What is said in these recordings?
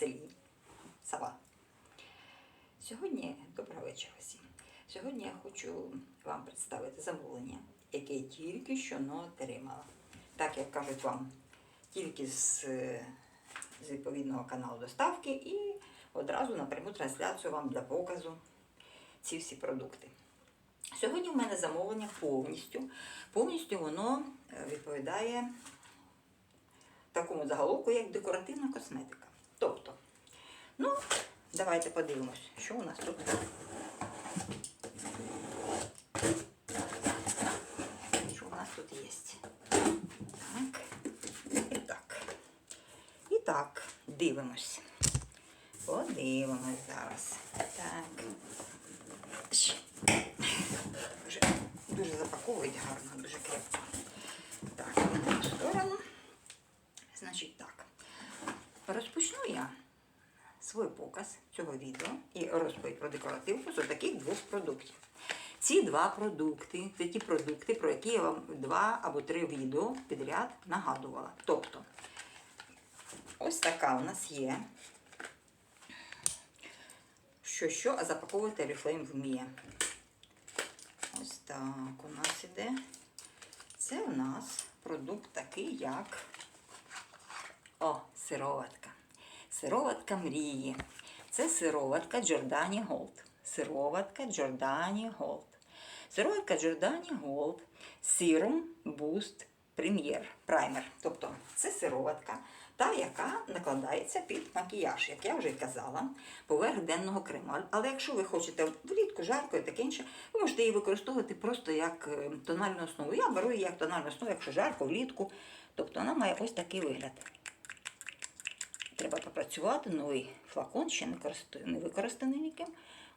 селі. Сава. Сьогодні доброго вечора всім. Сьогодні я хочу вам представити замовлення, яке я тільки що отримала. Так як кажуть вам, тільки з, з відповідного каналу доставки і одразу напряму трансляцію вам для показу ці всі продукти. Сьогодні в мене замовлення повністю. Повністю воно е, відповідає такому заголовку, як декоративна косметика. Тобто, ну, давайте подивимось, що у нас тут. Що у нас тут є? Так. І так. І так, дивимось. Подивимось зараз. Так. Щ. Дуже, дуже запаковують гарно, дуже крепко. Так, на сторону. Значить так. Розпочну я свій показ цього відео і розповідь про декоративку з таких двох продуктів. Ці два продукти це ті продукти, про які я вам два або три відео підряд нагадувала. Тобто, ось така у нас є. Що що, а запаковувати Oriflame вміє. Ось так у нас іде. Це у нас продукт такий, як о, сироватка. Сироватка мрії. Це сироватка Giordani Gold. Сироватка Giordani Gold. Сироватка Giordani Gold Serum Boost Premier Primer. Тобто це сироватка, та, яка накладається під макіяж, як я вже казала, поверх денного крему. Але якщо ви хочете влітку, жарко і таке інше, ви можете її використовувати просто як е, тональну основу. Я беру її як тональну основу, якщо жарко, влітку. Тобто вона має ось такий вигляд. Треба попрацювати, новий флакон ще не використаний ніким.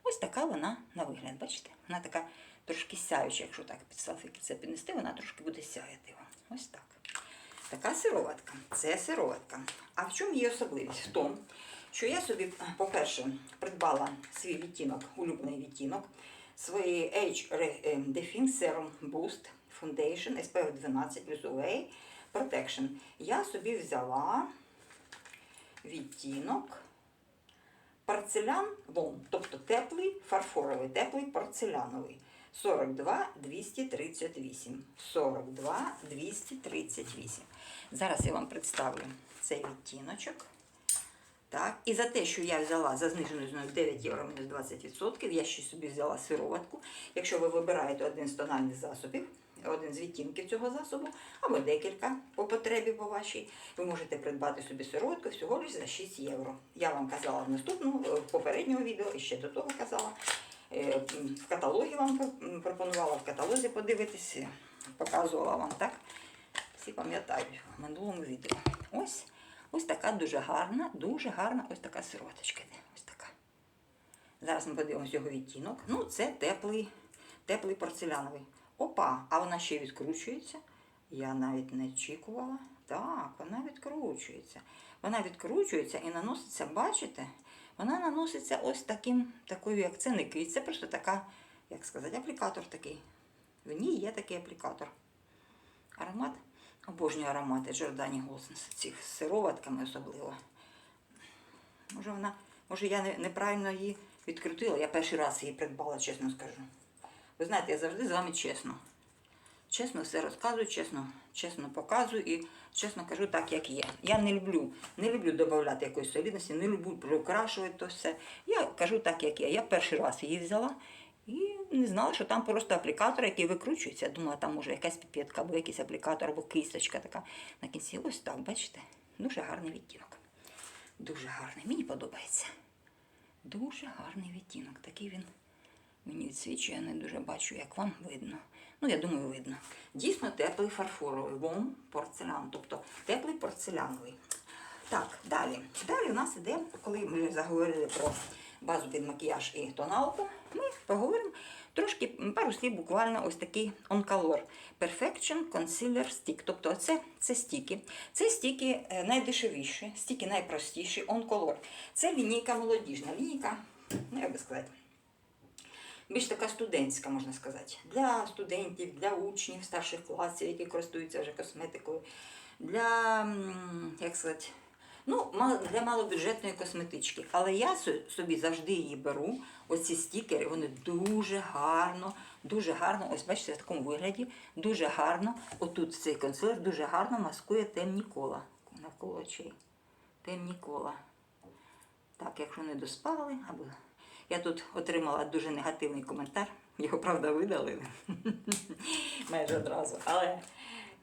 Ось така вона на вигляд, бачите? Вона така трошки сяюча, якщо так під селфіки це піднести, вона трошки буде сяяти. Ось так. Така сироватка. Це сироватка. А в чому її особливість? В тому, що я собі, по-перше, придбала свій відтінок, улюблений відтінок, свої Age Define Serum Boost Foundation SPF 12 плюс UVA Protection. Я собі взяла відтінок порцелян вон, тобто теплий фарфоровий, теплий порцеляновий. 42 238. 42 238. Зараз я вам представлю цей відтіночок. Так, і за те, що я взяла за зниженою зною 9 євро мінус 20%, я ще собі взяла сироватку. Якщо ви вибираєте один з тональних засобів, один з відтінків цього засобу, або декілька по потребі по вашій, ви можете придбати собі сироватку всього лише за 6 євро. Я вам казала в наступному, в попереднього відео, і ще до того казала. Е, В каталогі вам пропонувала в каталозі подивитися, показувала вам так. Всі пам'ятають в минулому відео. Ось ось така дуже гарна, дуже гарна ось така сироваточка. йде, Ось така. Зараз ми подивимося його відтінок. Ну, це теплий, теплий порцеляновий. Опа, а вона ще відкручується. Я навіть не очікувала. Так, вона відкручується. Вона відкручується і наноситься, бачите? Вона наноситься ось таким, такою, як це не кисть. Це просто така, як сказати, аплікатор такий. В ній є такий аплікатор. Аромат. Обожнюю аромати Giordani Голсен з цих з сироватками особливо. Може, вона, може я неправильно її відкрутила. Я перший раз її придбала, чесно скажу. Ви знаєте, я завжди з вами чесно. Чесно все розказую, чесно, чесно показую і чесно кажу так, як є. Я не люблю, не люблю додавати якоїсь солідності, не люблю приукрашувати то все. Я кажу так, як є. Я перший раз її взяла і не знала, що там просто аплікатор, який викручується. Думала, там може якась піпетка, або якийсь аплікатор, або кисточка така на кінці. Ось так, бачите? Дуже гарний відтінок. Дуже гарний. Мені подобається. Дуже гарний відтінок. Такий він мені відсвічує, я не дуже бачу, як вам видно. Ну, я думаю, видно. Дійсно теплий фарфоровий, вом порцелян, тобто теплий порцеляновий. Так, далі. Далі у нас іде, коли ми заговорили про базу під макіяж і тоналку, ми поговоримо трошки пару слів буквально ось такий онкалор. Perfection Concealer Stick. Тобто це, це стіки. Це стіки е, найдешевіші, стіки найпростіші, онколор. Це лінійка молодіжна. Лінійка, ну як би сказати, більш така студентська, можна сказати, для студентів, для учнів старших класів, які користуються вже косметикою, для, як сказати, Ну, для малобюджетної косметички. Але я собі завжди її беру. Оці стікери, вони дуже гарно, дуже гарно, ось бачите, в такому вигляді, дуже гарно. Отут цей консилер дуже гарно маскує темні кола навколо очей. Темні кола. Так, якщо не доспали, або я тут отримала дуже негативний коментар. Його правда видалили майже одразу. Але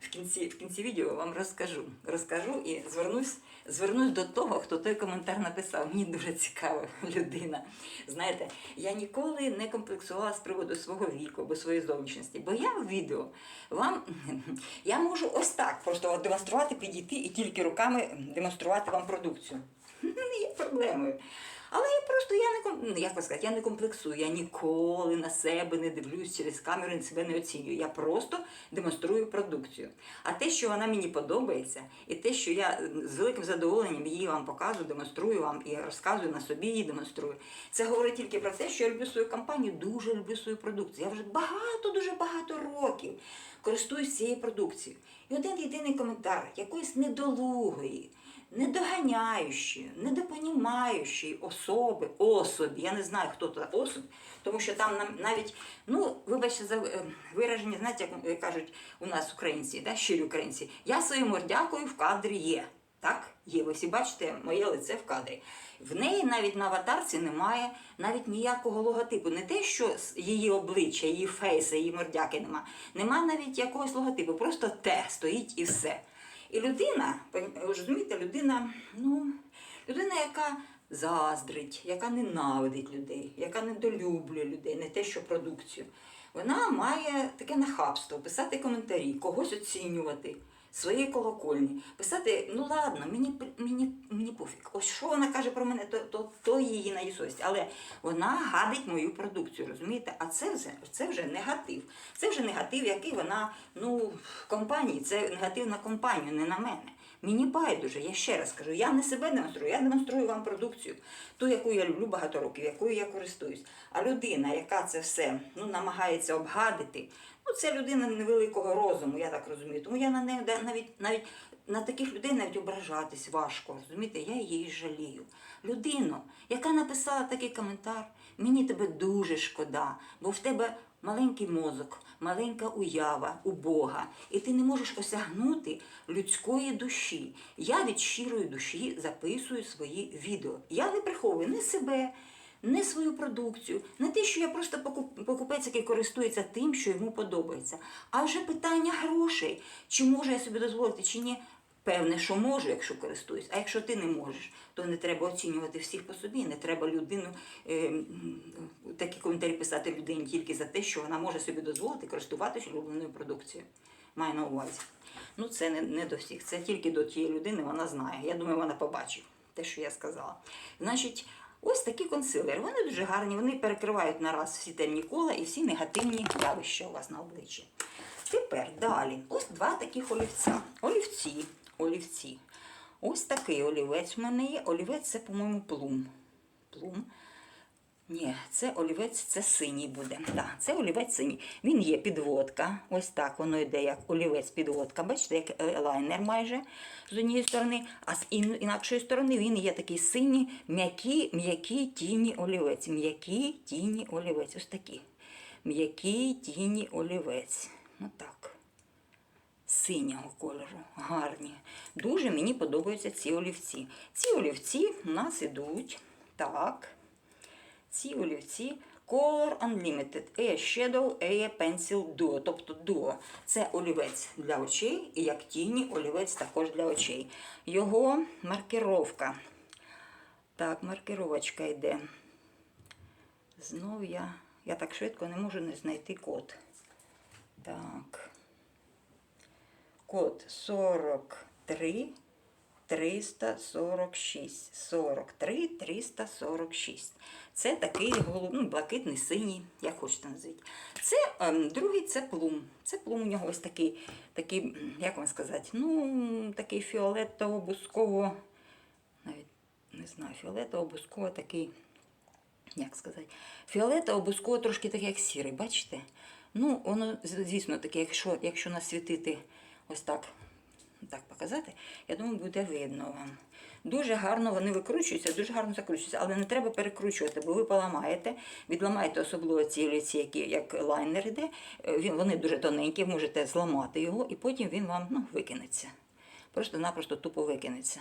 в кінці, в кінці відео вам розкажу. Розкажу і звернусь, звернусь до того, хто той коментар написав. Мені дуже цікава людина. Знаєте, я ніколи не комплексувала з приводу свого віку або своєї зовнішності, бо я в відео вам я можу ось так просто демонструвати, підійти і тільки руками демонструвати вам продукцію. Не є проблемою. Але я просто я не ком- ну, як би сказати, я не комплексую. Я ніколи на себе не дивлюсь через камеру, і себе не оцінюю. Я просто демонструю продукцію. А те, що вона мені подобається, і те, що я з великим задоволенням її вам показую, демонструю вам і розказую на собі її демонструю. Це говорить тільки про те, що я люблю свою компанію, дуже люблю свою продукцію. Я вже багато, дуже багато років користуюсь цією продукцією. І один єдиний коментар якоїсь недолугої недоганяючі, недопонімаючі особи, особі, я не знаю, хто це особь, тому що там навіть, ну, вибачте за е, вираження, знаєте, як е, кажуть у нас українці, да, щирі українці, я своєю мордякою в кадрі є. Так, є. Ви всі бачите моє лице в кадрі. В неї навіть на аватарці немає навіть ніякого логотипу. Не те, що її обличчя, її фейса, її мордяки нема. Нема навіть якогось логотипу, просто те стоїть і все. І людина, розумієте, людина, ну, людина, яка заздрить, яка ненавидить людей, яка недолюблює людей, не те, що продукцію. Вона має таке нахабство писати коментарі, когось оцінювати. Свої колокольні, писати, ну ладно, мені мені, мені пофіг. Ось що вона каже про мене, то, то, то її на її совість. Але вона гадить мою продукцію, розумієте? А це вже це вже негатив. Це вже негатив, який вона ну в компанії. Це негатив на компанію, не на мене. Мені байдуже, я ще раз кажу, я не себе демонструю, я демонструю вам продукцію, ту, яку я люблю багато років, якою я користуюсь. А людина, яка це все ну, намагається обгадити, ну це людина невеликого розуму, я так розумію. Тому я на неї навіть навіть на таких людей навіть ображатись важко. Розумієте, я її жалію. Людину, яка написала такий коментар, мені тебе дуже шкода, бо в тебе маленький мозок, маленька уява у Бога, і ти не можеш осягнути людської душі. Я від щирої душі записую свої відео. Я не приховую не себе, не свою продукцію, не те, що я просто покуп- покупець, який користується тим, що йому подобається. А вже питання грошей, чи можу я собі дозволити, чи ні. Певне, що можу, якщо користуюсь. А якщо ти не можеш, то не треба оцінювати всіх по собі. Не треба людину е, такі коментарі писати людині тільки за те, що вона може собі дозволити користуватися улюбленою продукцією. Маю на увазі. Ну, це не, не до всіх, це тільки до тієї людини, вона знає. Я думаю, вона побачить те, що я сказала. Значить, ось такі консилери. Вони дуже гарні, вони перекривають нараз всі темні кола і всі негативні явища у вас на обличчі. Тепер далі. Ось два таких олівця. Олівці. Олівці. Ось такий олівець у мене є. Олівець це, по-моєму, плум. Плум. Ні, це олівець, це синій буде. Да, це олівець синій. Він є підводка. Ось так воно йде як олівець підводка. Бачите, як лайнер майже з однієї сторони, а з ін- інакшої сторони він є такий синій, м'який, м'який тіні олівець. М'який тіні олівець. Ось такий. М'який тіні олівець. Отак. Синього кольору, гарні. Дуже мені подобаються ці олівці. Ці олівці у нас ідуть так. Ці олівці Color Unlimited Air Shadow Air Pencil Duo, тобто Duo. Це олівець для очей, і як тіні олівець також для очей. Його маркировка. Так, маркировочка йде. Знов я, я так швидко не можу не знайти код. Так. Код 43 346. 43 346. Це такий ну, блакитний, синій, як хочете назвіть. Це ем, другий це плум. Це плум у нього ось такий, такий, як вам сказати, ну, такий фіолетово-бусково, навіть не знаю, фіолетово-бусково такий, як сказати, фіолетово-бусково трошки такий, як сірий, бачите? Ну, воно, звісно, таке, якщо, якщо насвітити ось так так показати, я думаю, буде видно вам. Дуже гарно вони викручуються, дуже гарно закручуються, але не треба перекручувати, бо ви поламаєте, відламаєте особливо ці олівці, які як лайнер іде. е, Він, вони дуже тоненькі, можете зламати його, і потім він вам ну, викинеться. Просто-напросто тупо викинеться.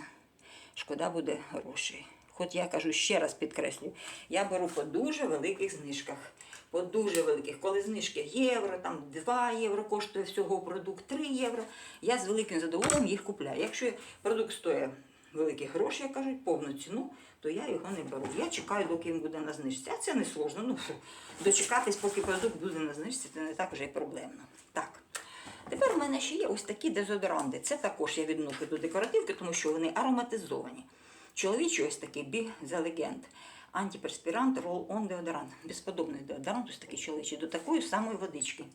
Шкода буде грошей. Хоч я кажу ще раз підкреслю, я беру по дуже великих знижках. По дуже великих. Коли знижки євро, там 2 євро коштує всього продукт 3 євро, я з великим задоволенням їх купляю. Якщо продукт стоїть великі гроші, як кажуть, повну ціну, то я його не беру. Я чекаю, доки він буде на знижці. А це не сложно. Ну, дочекатись, поки продукт буде на знижці, це не так вже й проблемно. Так. Тепер у мене ще є ось такі дезодоранти. Це також я відношу до декоративки, тому що вони ароматизовані. Чоловічий ось такий біг за легенд. Антиперспірант, рол-он деодорант. Безподобний деодорант, ось такий чоловічий, до такої самої водички.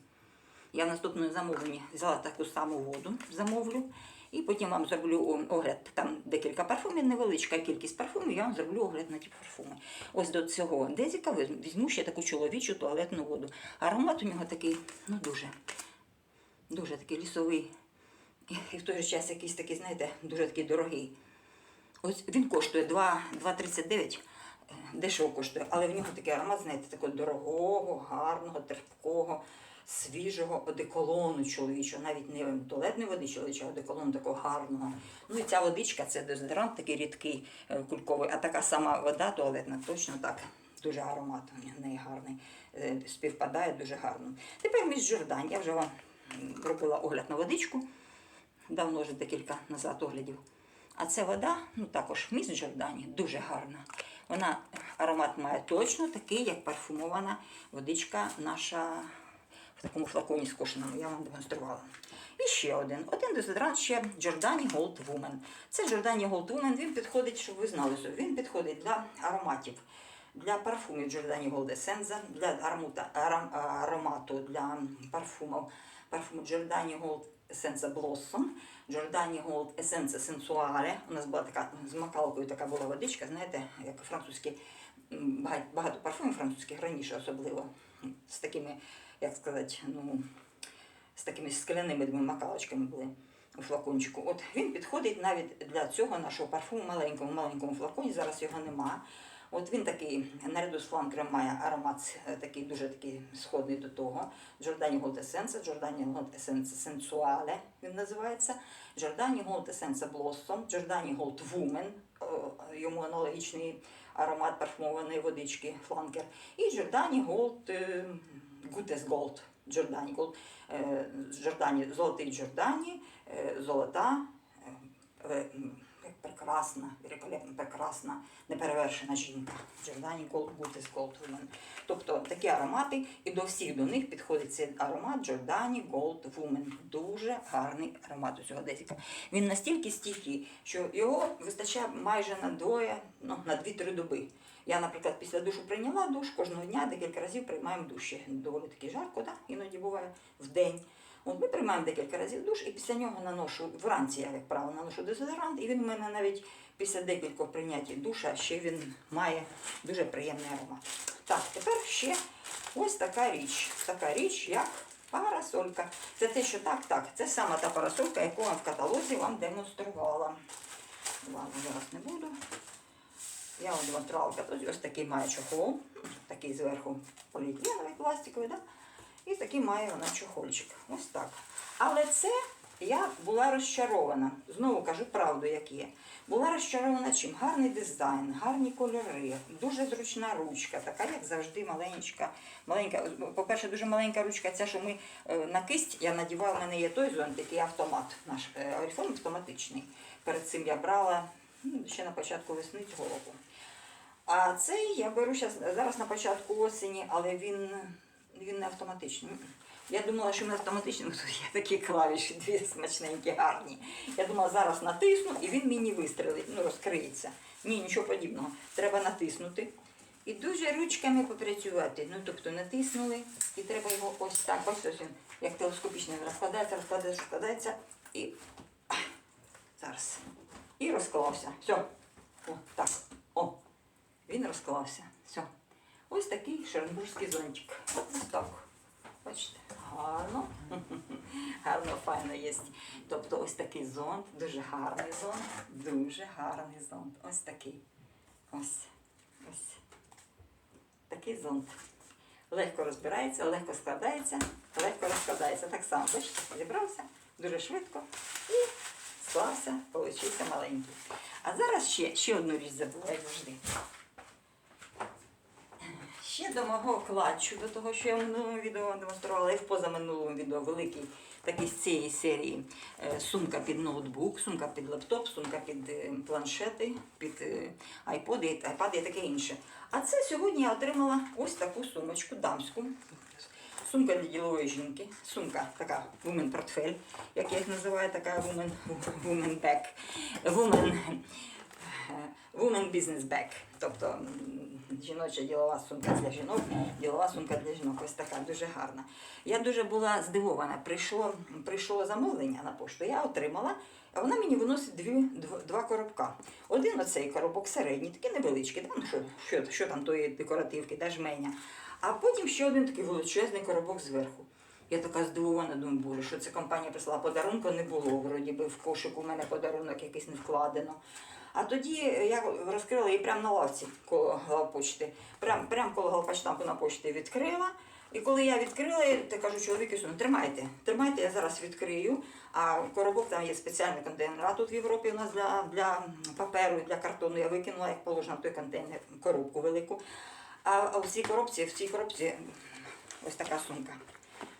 Я в наступному замовленні взяла таку саму воду, замовлю. І потім вам зроблю огляд. Там декілька парфумів, невеличка кількість парфумів, я вам зроблю огляд на ті парфуми. Ось до цього дезіка візьму- ще таку чоловічу туалетну воду. Аромат у нього такий, ну дуже, дуже такий лісовий. І, в той же час якийсь такий, знаєте, дуже такий дорогий. Ось він коштує 2 2,39. Дешево коштує, але в нього такий аромат, знаєте, такого дорогого, гарного, терпкого, свіжого одеколону чоловічого, навіть не туалетної води чоловічого, а одеколону такого гарного. Ну і ця водичка це дезодорант такий рідкий, е, кульковий, а така сама вода туалетна, точно так. Дуже аромат у неї гарний, е, співпадає дуже гарно. Тепер між Джордан. Я вже вам робила огляд на водичку давно вже декілька назад оглядів. А ця вода, ну також міс Джордані, дуже гарна. Вона аромат має точно такий, як парфумована водичка наша в такому флаконі скошеному. Я вам демонструвала. І ще один. Один дезодорант ще Giordani Gold Woman. Це Giordani Gold Woman, він підходить, щоб ви знали, він підходить для ароматів. Для парфумів Giordani Gold Essenza, для аромата, аромату для парфумів, парфуму Giordani Gold Essenza Blossom, Giordani Gold Essenza Sensuale. У нас була така з макалкою така була водичка, знаєте, як французькі, багато, парфумів французьких раніше особливо, з такими, як сказати, ну, з такими скляними макалочками були у флакончику. От він підходить навіть для цього нашого парфуму маленькому, маленькому флаконі. Зараз його нема. От він такий, наряду з фланкером має аромат е, такий дуже такий сходний до того. Giordani Gold Essence, Giordani Gold Essence Sensuale він називається. Giordani Gold Essence Blossom, Woman, е, йому аналогічний аромат парфумованої водички, фланкер. І Giordani Gold е, Gutes Gold. Giordani Gold, е, золотий е, золота, прекрасна, великолепна, прекрасна, неперевершена жінка. Gutes Gold Woman. Тобто такі аромати, і до всіх до них підходить цей аромат Gold Woman. Дуже гарний аромат у цього десіка. Він настільки стійкий, що його вистачає майже на двоє, ну, на 2-3 доби. Я, наприклад, після душу прийняла душ кожного дня, декілька разів приймаємо душі. Доволі таки жарко, так? іноді буває в день. От ми приймаємо декілька разів душ, і після нього наношу вранці, я, як правило, наношу дезодорант, і він у мене навіть після декількох прийняття душа ще він має дуже приємний аромат. Так, тепер ще ось така річ. Така річ, як парасолька. Це те, що так, так, це саме та парасолька, яку я в каталозі вам демонструвала. Ладно, зараз не буду. Я вам демонструвала каталозі. Ось такий має чохол, такий зверху поліетиленовий пластиковий, да? І такий має вона чохольчик. Ось так. Але це я була розчарована. Знову кажу правду, як є. Була розчарована чим? Гарний дизайн, гарні кольори, дуже зручна ручка, така, як завжди, маленька. маленька. По-перше, дуже маленька ручка, ця, що ми е, на кисть я надівала, в мене є той зонт, який автомат, наш е, айфон автоматичний. Перед цим я брала ну, ще на початку весни цього року. А цей я беру зараз на початку осені, але він, він не автоматичний. Я думала, що він автоматичний, ну, тут є такі клавіші, дві смачненькі, гарні. Я думала, зараз натисну і він мені вистрелить, ну розкриється. Ні, нічого подібного. Треба натиснути. І дуже ручками попрацювати. Ну, тобто натиснули, і треба його ось так, ось ось він, як телескопічний, розкладається, розкладається, розкладається і зараз. І розклався. Все. О, так. О. Він розклався. Все. Ось такий шернбурзький зонтик. Ось так. Бачите, гарно. Гарно, файно є. Тобто ось такий зонт, дуже гарний зонт, дуже гарний зонт. Ось такий. Ось. Ось. Такий зонт. Легко розбирається, легко складається, легко розкладається. Так само, бачите, зібрався дуже швидко і склався, получився маленький. А зараз ще, ще одну річ забуваю завжди. Ще до мого клатчу, до того, що я в минулому відео демонструвала, і в позаминулому відео великий такий з цієї серії е, сумка під ноутбук, сумка під лептоп, сумка під е, планшети, під е, айподи, айпади і таке інше. А це сьогодні я отримала ось таку сумочку дамську. Сумка для ділової жінки, сумка така woman портфель, як я їх називаю, така woman, woman bag, woman, е, woman business bag, тобто жіноча ділова сумка для жінок, ділова сумка для жінок, ось така дуже гарна. Я дуже була здивована. Прийшло, прийшло замовлення на пошту, я отримала, а вона мені виносить дві, два коробка. Один оцей коробок середній, такий невеличкий, ну, що, що, що там тої декоративки, да, жменя. А потім ще один такий величезний коробок зверху. Я така здивована, думаю, боже, що ця компанія прислала подарунку, не було. Вроді би в кошику у мене подарунок якийсь не вкладено. А тоді я розкрила її прямо на лавці коло главпочти. Прям, прям коло главпочтампу на почті відкрила. І коли я відкрила, я кажу чоловіку, ну тримайте, тримайте, я зараз відкрию. А коробок там є спеціальний контейнер. А тут в Європі у нас для, для паперу, для картону я викинула, як положено в той контейнер, коробку велику. А в цій коробці, в цій коробці ось така сумка.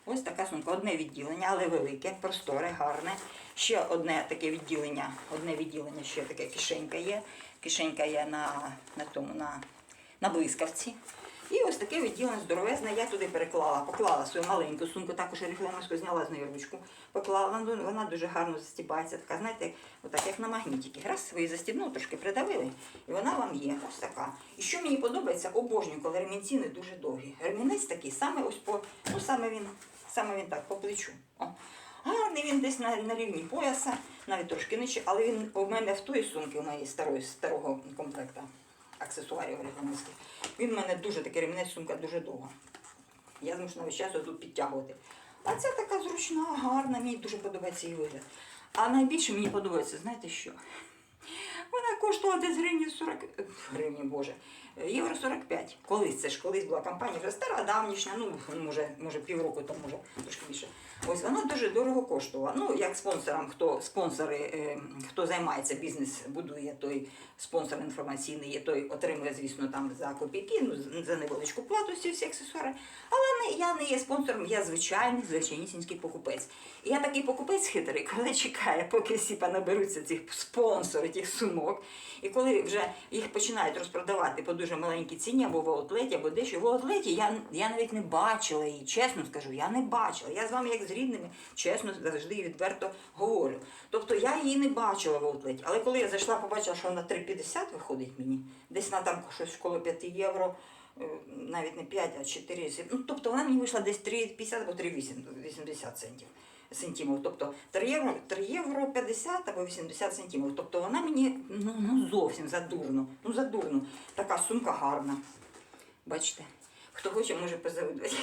Ось така сумка. Одне відділення, але велике, просторе, гарне. Ще одне таке відділення, одне відділення, ще таке кишенька є. Кишенька є на, на тому, на, на блискавці. І ось таке відділення здоровезне. Я туди переклала, поклала свою маленьку сумку, також ріхлемовську, зняла з неї ручку, поклала, вона, дуже гарно застібається, така, знаєте, отак, як на магнітики. Раз ви її трошки придавили, і вона вам є. Ось така. І що мені подобається, обожнюю, коли ремінці не дуже довгі. Ремінець такий, саме ось по, ну саме він, саме він так, по плечу. О. Гарний він десь на, на рівні пояса, навіть трошки нижче, але він у мене в тої сумки, у моєї старої, старого комплекта аксесуарів рекламських. Він у мене дуже такий ремінець, сумка дуже довга. Я змушена весь час тут підтягувати. А ця така зручна, гарна, мені дуже подобається її вигляд. А найбільше мені подобається, знаєте що? Коштувала десь гривні 40, е, гривні, боже, євро 45. Колись це ж колись була компанія вже стара, давнішня, ну може, може півроку тому, може трошки більше. Ось вона дуже дорого коштувала. Ну, як спонсорам, хто спонсори, е, хто займається бізнес, будує той спонсор інформаційний, є той отримує, звісно, там за копійки, ну за невеличку плату всі всі аксесуари. Але не, я не є спонсором, я звичайний, звичайнісінький покупець. І я такий покупець хитрий, коли чекає, поки всі понаберуться цих спонсорів, тих сумок. І коли вже їх починають розпродавати по дуже маленькій ціні, або в аутлеті, або дещо в аутлеті, я, я навіть не бачила її, чесно скажу, я не бачила. Я з вами як з рідними, чесно, завжди і відверто говорю. Тобто я її не бачила в аутлеті. Але коли я зайшла, побачила, що вона 3,50 виходить мені, десь на там щось коло 5 євро. е, Навіть не 5, а 4. Ну, тобто вона мені вийшла десь 3,50 або 3,80 центів сантимів. Тобто 3 євро, 3 євро 50 або 80 сантимів. Тобто вона мені ну, ну зовсім задурно. Ну задурно. Така сумка гарна. Бачите? Хто хоче, може позавидувати.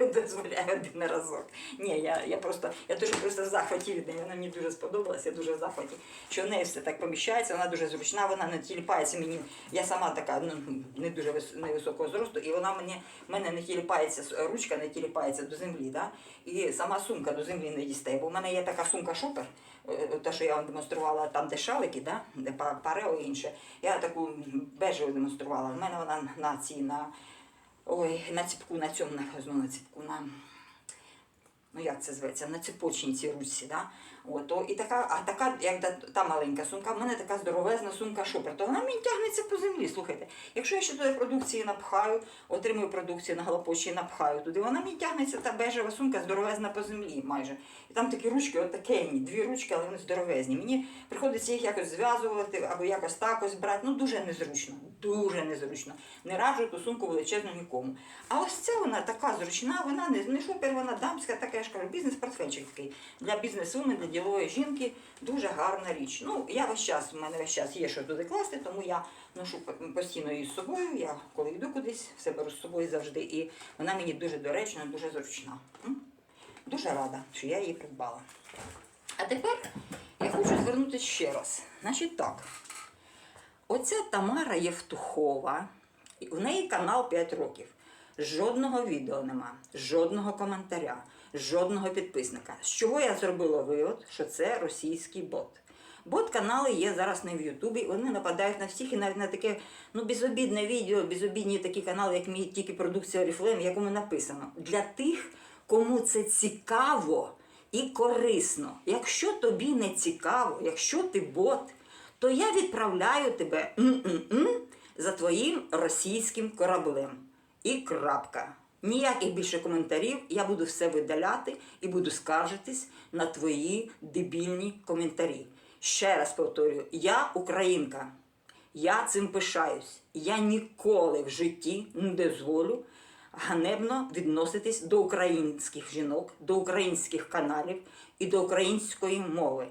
Дозволяю один разок. Ні, я, я просто я дуже просто в захваті від неї. Вона мені дуже сподобалася, я дуже в захваті. Що в неї все так поміщається, вона дуже зручна, вона не тіліпається мені. Я сама така ну, не дуже вис, невисокого зросту, і вона мені мене не тіліпається, ручка не тіліпається до землі. Да? І сама сумка до землі не дістає. Бо в мене є така сумка шопер, е, те, що я вам демонструвала, там де шалики, да? де па- парео і інше. Я таку бежеву демонструвала. В мене вона на цій на. Ой, на ціпку, на цьому на, на ціпку, на, ну як це зветься, на цепочній цій ручці, да? От, о, і така, а така, як та, та маленька сумка, в мене така здоровезна сумка шопер, то вона мені тягнеться по землі. Слухайте, якщо я ще туди продукції напхаю, отримую продукцію на галапочі і напхаю туди, вона мені тягнеться та бежева сумка здоровезна по землі майже. І там такі ручки, от такенні, дві ручки, але вони здоровезні. Мені приходиться їх якось зв'язувати або якось так ось брати. Ну дуже незручно, дуже незручно. Не раджу ту сумку величезну нікому. А ось ця вона така зручна, вона не, не шопер, вона дамська, така я ж кажу, бізнес-портфельчик такий для бізнес-вумен, для ділової жінки. Дуже гарна річ. Ну, я весь час, у мене весь час є що туди класти, тому я ношу постійно її з собою. Я коли йду кудись, все беру з собою завжди. І вона мені дуже доречна, дуже зручна. Дуже рада, що я її придбала. А тепер я хочу звернутися ще раз. Значить так. Оця Тамара Євтухова, в неї канал 5 років. Жодного відео нема, жодного коментаря, жодного підписника. З чого я зробила вивод, що це російський бот. Бот-канали є зараз не в Ютубі, вони нападають на всіх і навіть на таке ну, безобідне відео, безобідні такі канали, як мій тільки продукція Oriflame, в якому написано для тих, кому це цікаво і корисно. Якщо тобі не цікаво, якщо ти бот, то я відправляю тебе за твоїм російським кораблем. І крапка. Ніяких більше коментарів, я буду все видаляти і буду скаржитись на твої дебільні коментарі. Ще раз повторюю, я українка. Я цим пишаюсь. Я ніколи в житті не дозволю ганебно відноситись до українських жінок, до українських каналів і до української мови.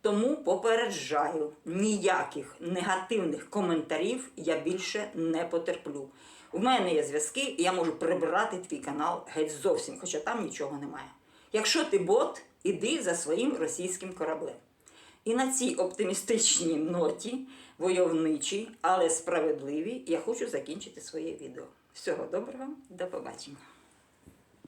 Тому попереджаю, ніяких негативних коментарів я більше не потерплю. У мене є зв'язки, і я можу прибрати твій канал геть зовсім, хоча там нічого немає. Якщо ти бот, іди за своїм російським кораблем. І на цій оптимістичній ноті, войовничій, але справедливій, я хочу закінчити своє відео. Всього доброго, до побачення.